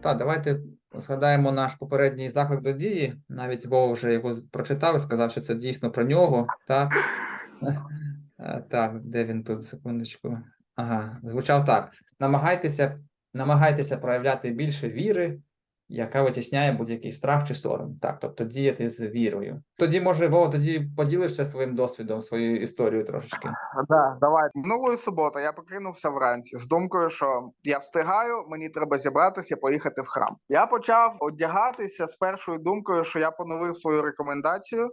Так, давайте згадаємо наш попередній заклик до дії. Навіть Вова вже його прочитав і сказав, що це дійсно про нього. Так, Е, так, де він тут? Секундочку. Ага, звучав так: намагайтеся, намагайтеся проявляти більше віри, яка витісняє будь-який страх чи сором. Так, тобто діяти з вірою. Тоді, може, Вова, тоді поділишся своїм досвідом, своєю історією трошечки. Да, давай. Минулої суботи я покинувся вранці з думкою, що я встигаю, мені треба зібратися, поїхати в храм. Я почав одягатися з першою думкою, що я поновив свою рекомендацію.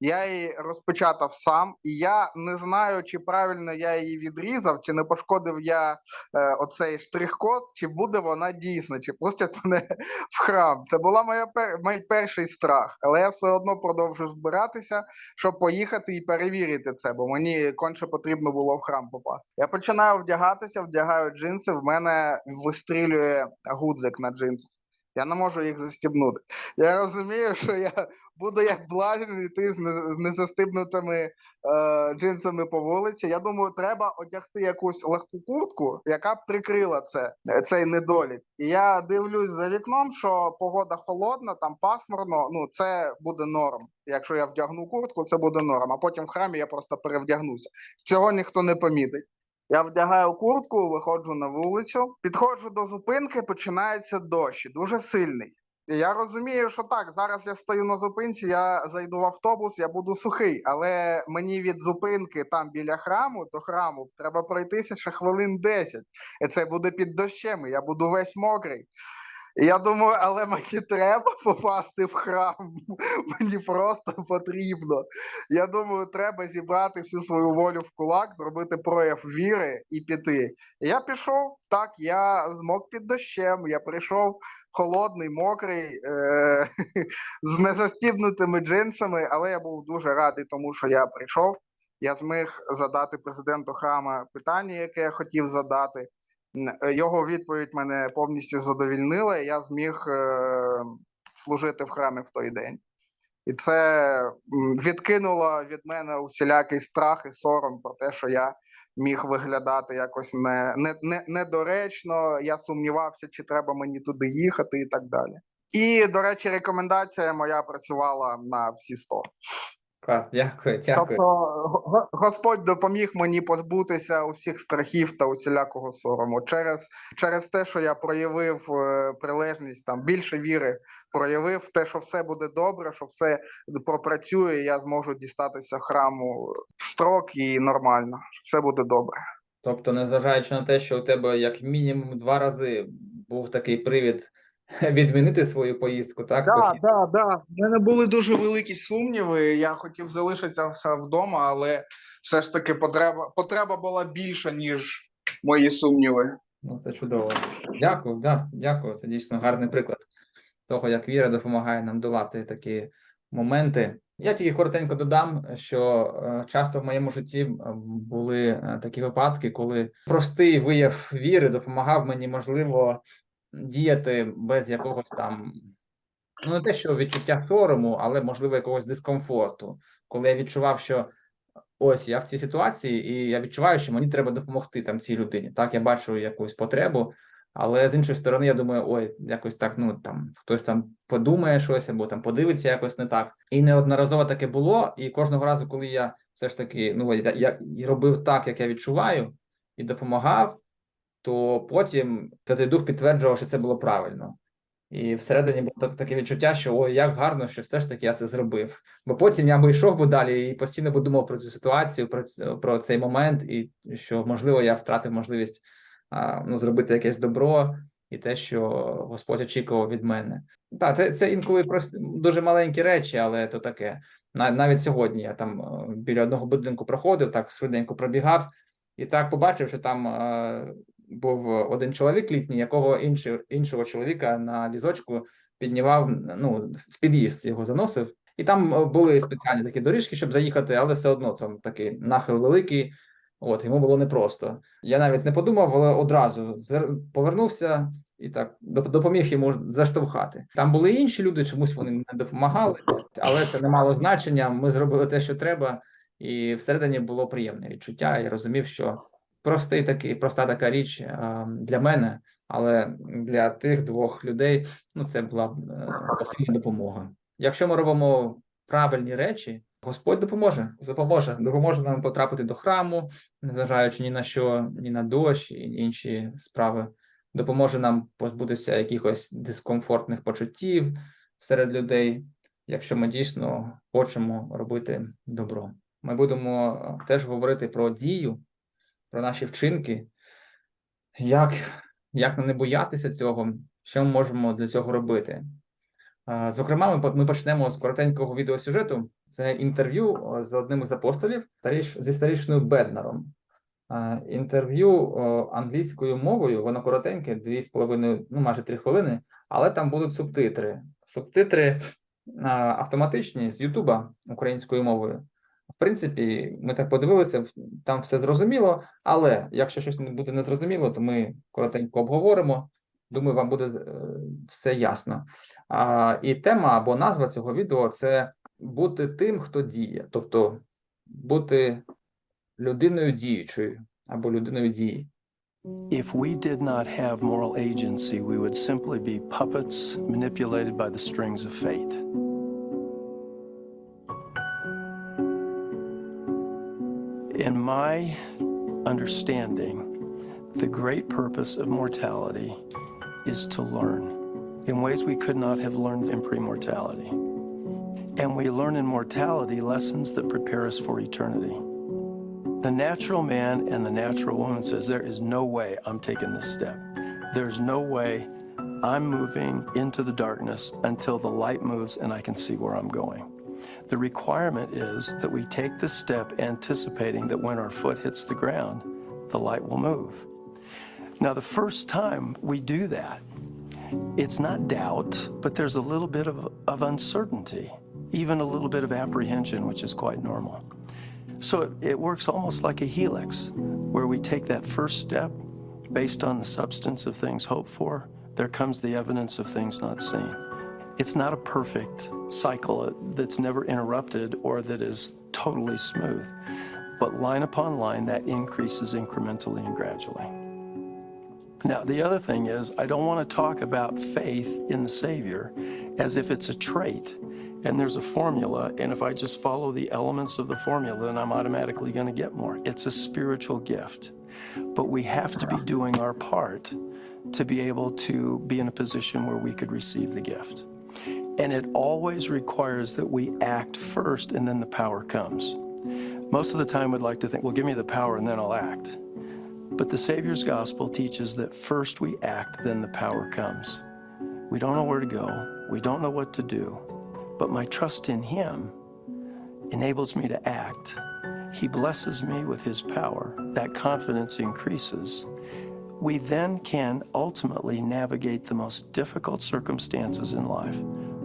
Я її розпечатав сам, і я не знаю, чи правильно я її відрізав, чи не пошкодив я е, оцей штрих-код, чи буде вона дійсна, чи пустять мене в храм. Це була моя пер... мій перший страх, але я все одно продовжу збиратися щоб поїхати і перевірити це, бо мені конче потрібно було в храм попасти. Я починаю вдягатися, вдягаю джинси. В мене вистрілює гудзик на джинсах. Я не можу їх застібнути. Я розумію, що я буду як блазень йти з не- з незастібнутими е, джинсами по вулиці. Я думаю, треба одягти якусь легку куртку, яка б прикрила це, цей недолік. І я дивлюсь за вікном, що погода холодна, там пасмурно. Ну це буде норм. Якщо я вдягну куртку, це буде норм. А потім в храмі я просто перевдягнуся. Цього ніхто не помітить. Я вдягаю куртку, виходжу на вулицю, підходжу до зупинки, починається дощ, дуже сильний. Я розумію, що так, зараз я стою на зупинці, я зайду в автобус, я буду сухий, але мені від зупинки там біля храму до храму треба пройтися ще хвилин 10. І це буде під дощем, і я буду весь мокрий. Я думаю, але мені треба попасти в храм. Мені просто потрібно. Я думаю, треба зібрати всю свою волю в кулак, зробити прояв віри і піти. Я пішов. Так, я змок під дощем. Я прийшов холодний, мокрий, е- з незастібнутими джинсами, але я був дуже радий, тому що я прийшов. Я зміг задати президенту храма питання, яке я хотів задати. Е, Його відповідь мене повністю задовільнила, і я зміг е- служити в храмі в той день. І це відкинуло від мене усілякий страх і сором про те, що я міг виглядати якось не, не, не, недоречно. Я сумнівався, чи треба мені туди їхати і так далі. І, до речі, рекомендація моя працювала на всі 100. Клас, дякую, дякую. Тобто го- го- Господь допоміг мені позбутися усіх страхів та усілякого сорому через, через те, що я проявив е, прилежність, там більше віри, проявив те, що все буде добре, що все пропрацює, і я зможу дістатися храму в строк і нормально, що все буде добре. Тобто, незважаючи на те, що у тебе як мінімум два рази був такий привід відмінити свою поїздку, так? Да, да, да. У мене були дуже великі сумніви. Я хотів залишитися вдома, але все ж таки потреба, потреба була більша, ніж мої сумніви. Ну, це чудово. Дякую, да, дякую. Це дійсно гарний приклад того, як віра допомагає нам долати такі моменти. Я тільки коротенько додам, що е, часто в моєму житті були е, такі випадки, коли простий вияв віри допомагав мені, можливо, діяти без якогось там, ну не те, що відчуття сорому, але можливо якогось дискомфорту. Коли я відчував, що ось я в цій ситуації, і я відчуваю, що мені треба допомогти там цій людині. Так, я бачу якусь потребу, але з іншої сторони, я думаю, ой, якось так, ну там хтось там подумає щось або там подивиться якось не так. І неодноразово таке було. І кожного разу, коли я все ж таки ну я, я робив так, як я відчуваю, і допомагав, то потім Святий Дух підтверджував, що це було правильно. І всередині було так- таке відчуття, що ой, як гарно, що все ж таки я це зробив. Бо потім я би йшов би далі і постійно би думав про цю ситуацію, про, про цей момент, і що можливо я втратив можливість ну, зробити якесь добро і те, що Господь очікував від мене. Так, це, це інколи просто дуже маленькі речі, але то таке. Навіть сьогодні я там е, біля одного будинку проходив, так швиденько пробігав, і так побачив, що там е, був один чоловік літній, якого іншого чоловіка на візочку піднімав ну, в під'їзд його заносив. І там е, були спеціальні такі доріжки, щоб заїхати, але все одно там такий нахил великий. От йому було непросто. Я навіть не подумав, але одразу повернувся і так доп- допоміг йому заштовхати. Там були інші люди, чомусь вони не допомагали, але це не мало значення. Ми зробили те, що треба, і всередині було приємне відчуття. Я розумів, що простий такий, проста така річ е, для мене Але для тих двох людей ну це була е, допомога. Якщо ми робимо правильні речі, Господь допоможе, допоможе, допоможе нам потрапити до храму, незважаючи ні на що, ні на дощ і інші справи. Допоможе нам позбутися якихось дискомфортних почуттів серед людей, якщо ми дійсно хочемо робити добро. Ми будемо е, теж говорити про дію, про наші вчинки, як, як не боятися цього, що ми можемо для цього робити. Зокрема, ми почнемо з коротенького відеосюжету. Це інтерв'ю з одним із апостолів зі старішиною Беднаром. Інтерв'ю англійською мовою, воно коротеньке, дві з половиною, ну майже три хвилини, але там будуть субтитри. Субтитри автоматичні з Ютуба українською мовою. В принципі, ми так подивилися, там все зрозуміло, але якщо щось буде незрозуміло, то ми коротенько обговоримо. Думаю, вам буде е, все ясно. А, і тема або назва цього відео це бути тим, хто діє, тобто бути людиною діючою або людиною дії. If we did not have moral agency, we would simply be puppets manipulated by the strings of fate. In my understanding, the great purpose of mortality is to learn in ways we could not have learned in pre-mortality. And we learn in mortality lessons that prepare us for eternity. The natural man and the natural woman says, There is no way I'm taking this step. There's no way I'm moving into the darkness until the light moves and I can see where I'm going. The requirement is that we take this step anticipating that when our foot hits the ground, the light will move. Now, the first time we do that, it's not doubt, but there's a little bit of, of uncertainty, even a little bit of apprehension, which is quite normal. So it, it works almost like a helix, where we take that first step based on the substance of things hoped for. There comes the evidence of things not seen. It's not a perfect cycle uh, that's never interrupted or that is totally smooth, but line upon line, that increases incrementally and gradually. Now, the other thing is, I don't want to talk about faith in the Savior as if it's a trait and there's a formula, and if I just follow the elements of the formula, then I'm automatically going to get more. It's a spiritual gift. But we have to be doing our part to be able to be in a position where we could receive the gift. And it always requires that we act first and then the power comes. Most of the time, we'd like to think, well, give me the power and then I'll act. But the Savior's gospel teaches that first we act, then the power comes. We don't know where to go, we don't know what to do, but my trust in Him enables me to act. He blesses me with His power. That confidence increases. We then can ultimately navigate the most difficult circumstances in life,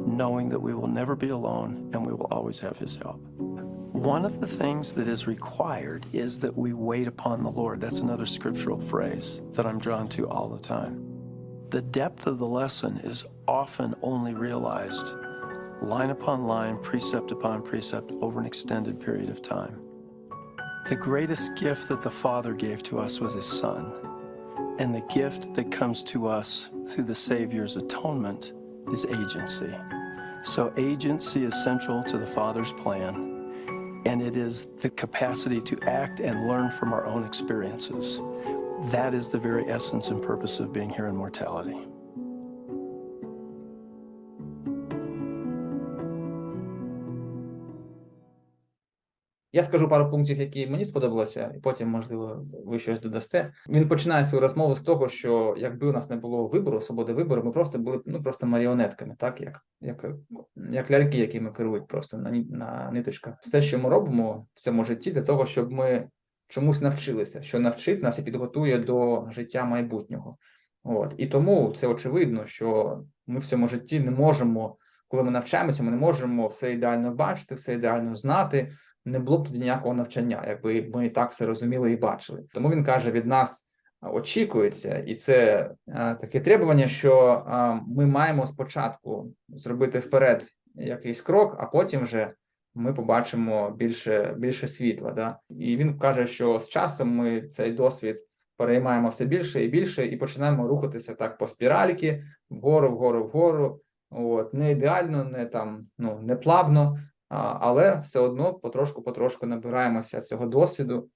knowing that we will never be alone and we will always have His help. One of the things that is required is that we wait upon the Lord. That's another scriptural phrase that I'm drawn to all the time. The depth of the lesson is often only realized line upon line, precept upon precept over an extended period of time. The greatest gift that the Father gave to us was His Son. And the gift that comes to us through the Savior's atonement is agency. So, agency is central to the Father's plan, and it is the capacity to act and learn from our own experiences. That is the very essence and purpose of being here in mortality. Я скажу пару пунктів, які мені сподобалося, і потім, можливо, ви щось додасте. Він починає свою розмову з того, що якби у нас не було вибору, свободи вибору, ми просто були ну просто маріонетками, так як, як, як ляльки, якими керують просто на, на ниточках. Все, що ми робимо в цьому житті, для того, щоб ми чомусь навчилися, що навчить нас і підготує до життя майбутнього. От і тому це очевидно, що ми в цьому житті не можемо, коли ми навчаємося, ми не можемо все ідеально бачити, все ідеально знати не було б тоді ніякого навчання, якби ми і так все розуміли і бачили. Тому він каже: від нас очікується, і це а, таке требування, що а, ми маємо спочатку зробити вперед якийсь крок, а потім вже ми побачимо більше, більше світла. Да? І він каже, що з часом ми цей досвід переймаємо все більше і більше, і починаємо рухатися так по спіральки, вгору, вгору, вгору. От, не ідеально, не там, ну, не плавно, але все одно потрошку-потрошку набираємося цього досвіду,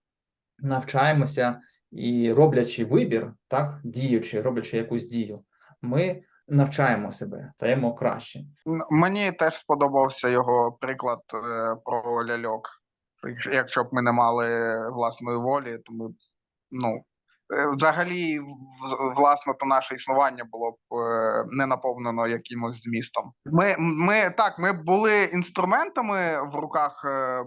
навчаємося і роблячи вибір, так, діючи, роблячи якусь дію, ми навчаємо себе, стаємо краще. Мені теж сподобався його приклад е, про ляльок. Якщо- б ми не мали власної волі, то ми ну, взагалі, власне, то наше існування було б е, не наповнено якимось змістом. Ми, ми так, ми були інструментами в руках е,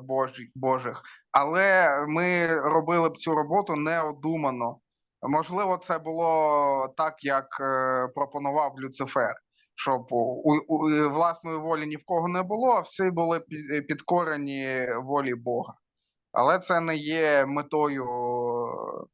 Божих, але ми робили б цю роботу неодумано. Можливо, це було так, як е, пропонував Люцифер щоб у, у, власної волі ні в кого не було, а всі були підкорені волі Бога. Але це не є метою е,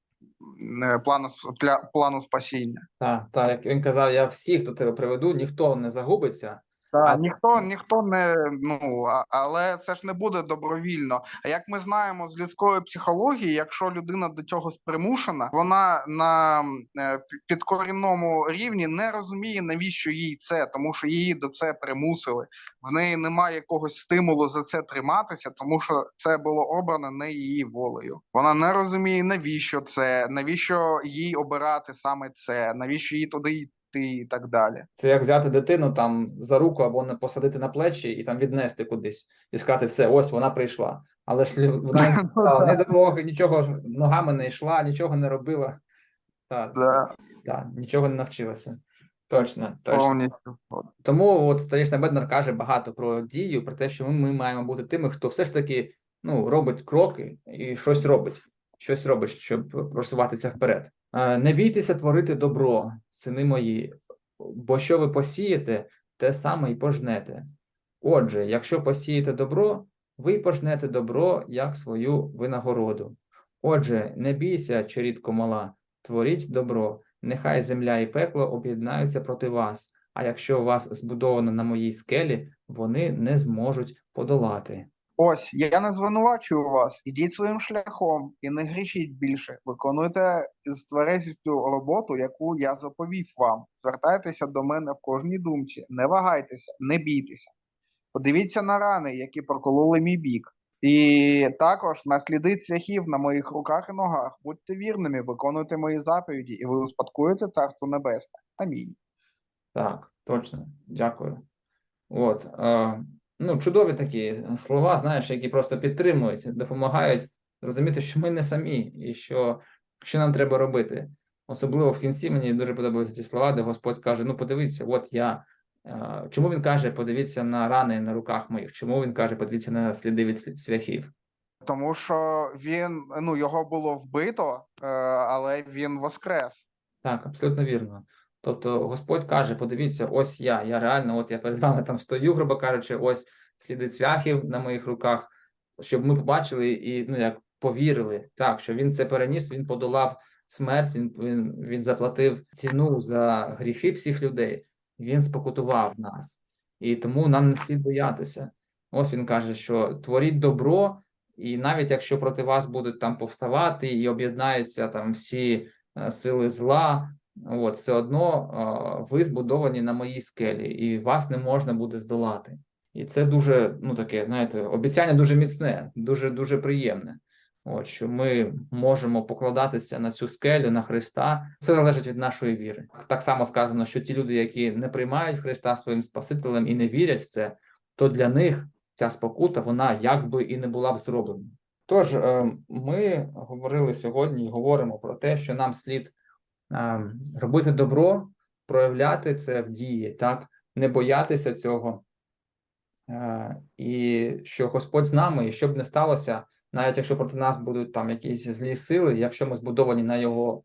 плану, для плану спасіння. Так, так, як він казав, я всіх до тебе приведу, ніхто не загубиться. Так, ніхто, ніхто не ну але це ж не буде добровільно. А як ми знаємо з людської психології, якщо людина до цього примушена, вона на е, пі- підкорінному рівні не розуміє, навіщо їй це, тому що її до це примусили. В неї немає якогось стимулу за це триматися, тому що це було обрано не її волею. Вона не розуміє, навіщо це, навіщо їй обирати саме це, навіщо їй туди йти і так далі. Це як взяти дитину там за руку або не посадити на плечі і там віднести кудись і сказати, все, ось вона прийшла. Але ж вона не сказала ні дороги, нічого ногами не йшла, нічого не робила. Так, Да, так, нічого не навчилася. Точно, точно. повністю. Тому от Старішна Беднар каже багато про дію, про те, що ми, ми маємо бути тими, хто все ж таки ну, робить кроки і щось робить, щось робить, щоб просуватися вперед. Не бійтеся творити добро, сини мої, бо що ви посієте, те саме й пожнете. Отже, якщо посієте добро, ви пожнете добро як свою винагороду. Отже, не бійся, чорідко мала, творіть добро, нехай земля і пекло об'єднаються проти вас а якщо вас збудовано на моїй скелі, вони не зможуть подолати. Ось я не звинувачую вас. Ідіть своїм шляхом і не грішіть більше. Виконуйте з тверезістю роботу, яку я заповів вам. Звертайтеся до мене в кожній думці, не вагайтеся, не бійтеся. Подивіться на рани, які прокололи мій бік. І також на сліди цвяхів на моїх руках і ногах. Будьте вірними, виконуйте мої заповіді, і ви успадкуєте царство небесне. Амінь. Так, точно, дякую. От, е, ну, чудові такі слова, знаєш, які просто підтримують, допомагають зрозуміти, що ми не самі, і що, що нам треба робити. Особливо в кінці мені дуже подобаються ці слова, де Господь каже: Ну, подивіться, от я. Е, Чому він каже, подивіться на рани на руках моїх? Чому він каже, подивіться на сліди від цвяхів? Тому що він ну його було вбито, е, але він воскрес. Так, абсолютно вірно. Тобто Господь каже: подивіться, ось я, я реально, от я перед вами там стою, грубо кажучи, ось сліди цвяхів на моїх руках, щоб ми побачили і ну як повірили, так, що він це переніс, він подолав смерть, він, він, він заплатив ціну за гріхи всіх людей, він спокутував нас. І тому нам не слід боятися. Ось він каже, що творіть добро, і навіть якщо проти вас будуть там повставати і об'єднаються там всі е, сили зла, От, все одно ви збудовані на моїй скелі, і вас не можна буде здолати. І це дуже, ну таке, знаєте, обіцяння дуже міцне, дуже дуже приємне. От що ми можемо покладатися на цю скелю, на Христа. Все залежить від нашої віри. Так само сказано, що ті люди, які не приймають Христа своїм Спасителем і не вірять в це, то для них ця спокута вона якби і не була б зроблена. Тож е, ми говорили сьогодні і говоримо про те, що нам слід робити добро, проявляти це в дії, так, не боятися цього. І що Господь з нами, і що б не сталося, навіть якщо проти нас будуть там якісь злі сили, якщо ми збудовані на його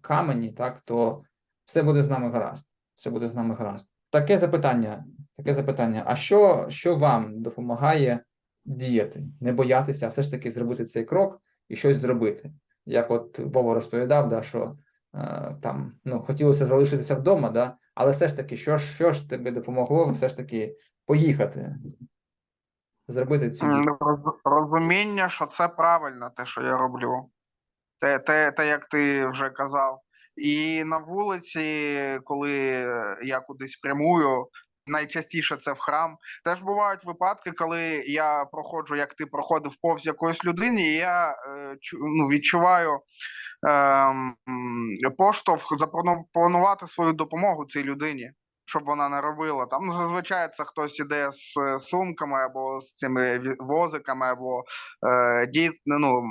камені, так, то все буде з нами гаразд. Все буде з нами гаразд. Таке запитання, таке запитання: а що, що вам допомагає діяти, не боятися, а все ж таки зробити цей крок і щось зробити? Як от Вова розповідав, да, що там ну, хотілося залишитися вдома, да, але все ж таки, що ж, що ж тобі допомогло все ж таки поїхати, зробити цю Розуміння, що це правильно, те, що я роблю. те, те, те, як ти вже казав. І на вулиці, коли е, я кудись прямую, найчастіше це в храм. Теж бувають випадки, коли я проходжу, як ти проходив повз якоїсь людині, і я е, ну, відчуваю ем, поштовх запропонувати свою допомогу цій людині, щоб вона не робила. Там зазвичай це хтось іде з е, сумками або з цими возиками, або е, діт, ну,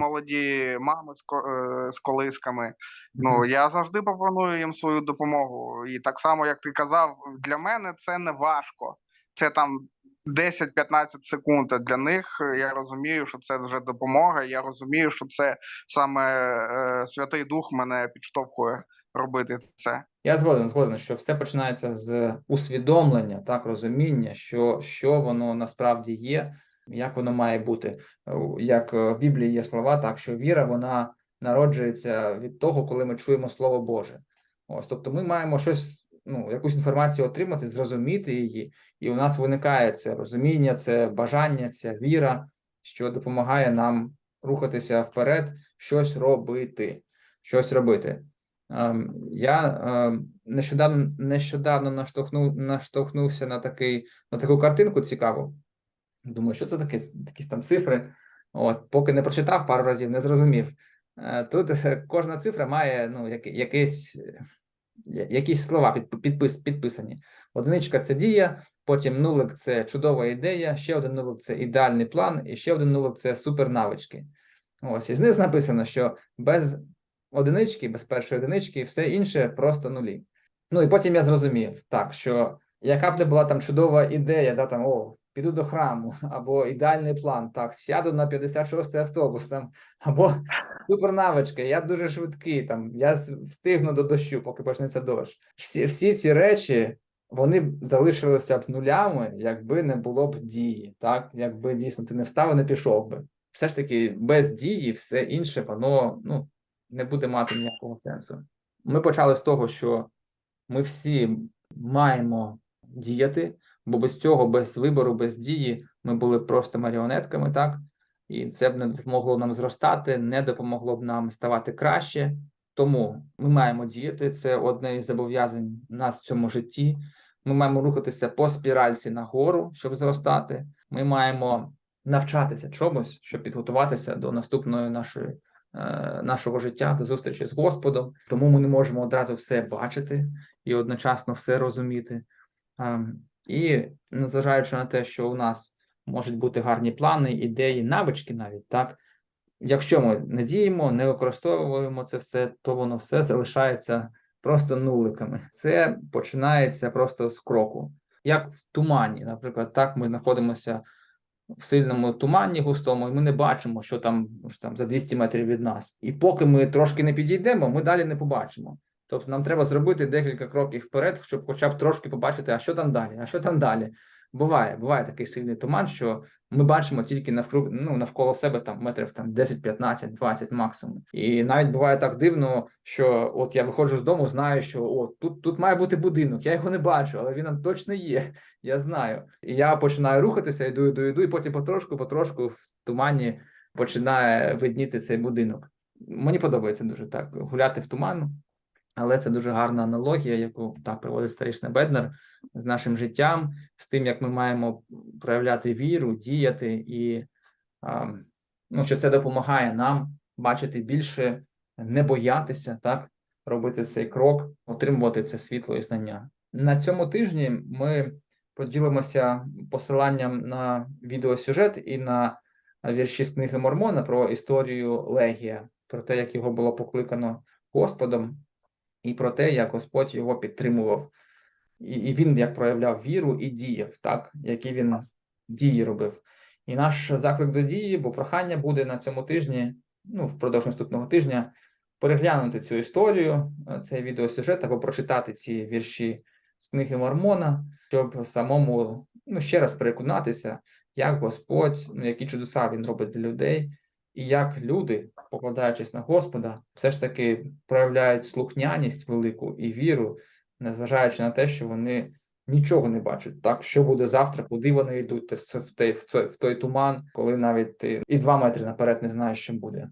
молоді мами з, е, з колисками. Ну, я завжди пропоную їм свою допомогу. І так само, як ти казав, для мене це не важко. Це там 10-15 секунд. А для них е, я розумію, що це вже допомога. Я розумію, що це саме е, Святий Дух мене підштовхує робити це. Я згоден, згоден, що все починається з усвідомлення, так розуміння, що, що воно насправді є, як воно має бути. Е, Як е, в Біблії є слова, так що віра вона народжується від того, коли ми чуємо Слово Боже. Ось, тобто, ми маємо щось, ну, якусь інформацію отримати, зрозуміти її, і у нас виникає це розуміння, це бажання, ця віра, що допомагає нам рухатися вперед, щось робити, щось робити. Ем, Я ем, нещодавно нещодавно наштовхнув наштовхнувся на такий на таку картинку цікаву. Думаю, що це таке? Якісь там цифри. От, поки не прочитав пару разів, не зрозумів. Е, Тут кожна цифра має ну, яке- якесь, якісь слова під, підпис, підписані. Одиничка це дія, потім нулик це чудова ідея, ще один нулик це ідеальний план, і ще один нулик це супернавички. Ось, і знизу написано, що без одинички, без першої одинички, все інше просто нулі. Ну і потім я зрозумів, так, що яка б не була там чудова ідея, да, там, о, піду до храму, або ідеальний план, так, сяду на 56-й автобус, там, або супернавичка, я дуже швидкий, там, я встигну до дощу, поки почнеться дощ. Всі, всі ці речі, вони б залишилися б нулями, якби не було б дії, так, якби дійсно ти не встав і не пішов би. Все ж таки, без дії все інше, воно, ну, не буде мати ніякого сенсу. Ми почали з того, що ми всі маємо діяти, бо без цього, без вибору, без дії, ми були просто маріонетками, так? І це б не допомогло нам зростати, не допомогло б нам ставати краще. Тому ми маємо діяти. Це одне із зобов'язань нас в цьому житті. Ми маємо рухатися по спіральці нагору, щоб зростати. Ми маємо навчатися чомусь, щоб підготуватися до наступної нашої нашого життя до зустрічі з Господом. Тому ми не можемо одразу все бачити і одночасно все розуміти. Ем, І незважаючи на те, що у нас можуть бути гарні плани, ідеї, навички навіть так. Якщо ми не діємо, не використовуємо це все, то воно все залишається просто нуликами. Це починається просто з кроку. Як в тумані, наприклад, так ми знаходимося в сильному тумані густому, і ми не бачимо, що там, що там за 200 метрів від нас. І поки ми трошки не підійдемо, ми далі не побачимо. Тобто нам треба зробити декілька кроків вперед, щоб хоча б трошки побачити, а що там далі, а що там далі. Буває, буває такий сильний туман, що ми бачимо тільки навкруг, ну, навколо себе там метрів там 10, 15, 20 максимум. І навіть буває так дивно, що от я виходжу з дому, знаю, що о, тут, тут має бути будинок, я його не бачу, але він там точно є. Я знаю. І я починаю рухатися, йду, йду, йду, і потім потрошку, потрошку в тумані починає видніти цей будинок. Мені подобається дуже так гуляти в туман, але це дуже гарна аналогія, яку так приводить старішний Беднер з нашим життям, з тим, як ми маємо проявляти віру, діяти, і ну, що це допомагає нам бачити більше, не боятися, так, робити цей крок, отримувати це світло і знання. На цьому тижні ми поділимося посиланням на відеосюжет і на вірші з книги Мормона про історію Легія, про те, як його було покликано Господом, і про те, як Господь його підтримував. І, і він як проявляв віру і діяв, так, які він дії робив. І наш заклик до дії, бо прохання буде на цьому тижні, ну, впродовж наступного тижня, переглянути цю історію, цей відеосюжет, або прочитати ці вірші з книги Мормона, щоб самому ну, ще раз переконатися, як Господь, ну, які чудеса він робить для людей, і як люди, покладаючись на Господа, все ж таки проявляють слухняність велику і віру, незважаючи на те, що вони нічого не бачать, так що буде завтра, куди вони йдуть в, той, в, той, в той туман, коли навіть ти і два метри наперед не знаєш, що буде.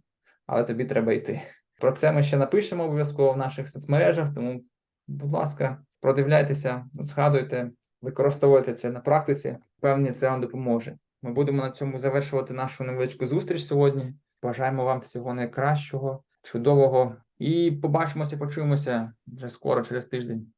але тобі треба йти. Про це ми ще напишемо обов'язково в наших соцмережах, тому, будь ласка, продивляйтеся, згадуйте, використовуйте це на практиці. Певні, це вам допоможе. Ми будемо на цьому завершувати нашу невеличку зустріч сьогодні. Бажаємо вам всього найкращого, чудового і побачимося, почуємося вже скоро, через тиждень.